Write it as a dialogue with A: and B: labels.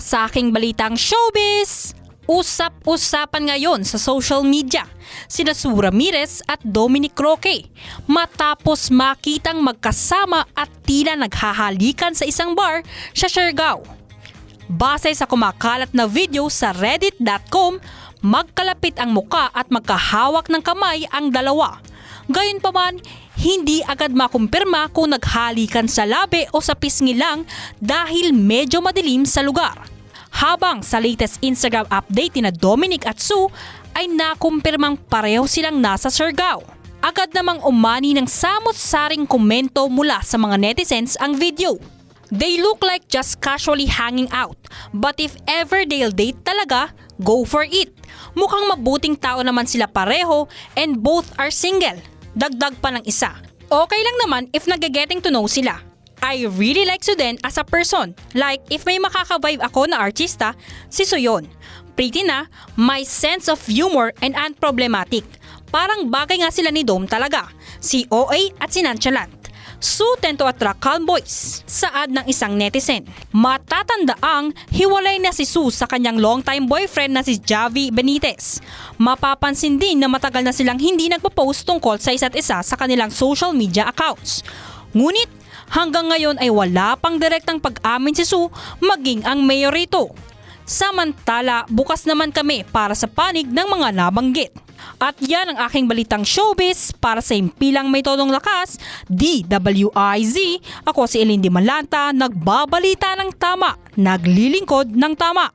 A: Sa aking balitang showbiz, usap-usapan ngayon sa social media sina Sue Ramirez at Dominic Roque matapos makitang magkasama at tila naghahalikan sa isang bar sa Siargao. Base sa kumakalat na video sa reddit.com, magkalapit ang muka at magkahawak ng kamay ang dalawa. Gayunpaman, hindi agad makumpirma kung naghalikan sa labi o sa pisngi lang dahil medyo madilim sa lugar. Habang sa latest Instagram update ni Dominic at Sue ay nakumpirmang pareho silang nasa Surigao. Agad namang umani ng samot-saring komento mula sa mga netizens ang video. They look like just casually hanging out. But if ever they'll date talaga, go for it. Mukhang mabuting tao naman sila pareho and both are single. Dagdag pa ng isa. Okay lang naman if nag-getting to know sila. I really like Suden as a person. Like, if may makaka-vibe ako na artista, si Suyon. Pretty na, may sense of humor and unproblematic. Parang bagay nga sila ni Dom talaga. Si OA at si Nonchalant. Su tend to attract calm boys. Saad ng isang netizen. Matatandaang hiwalay na si Su sa kanyang longtime boyfriend na si Javi Benitez. Mapapansin din na matagal na silang hindi nagpo-post tungkol sa isa't isa sa kanilang social media accounts. Ngunit hanggang ngayon ay wala pang direktang pag-amin si Su maging ang mayor rito. Samantala, bukas naman kami para sa panig ng mga nabanggit. At yan ang aking balitang showbiz para sa impilang may tonong lakas, DWIZ. Ako si Elindi Malanta, nagbabalita ng tama, naglilingkod ng tama.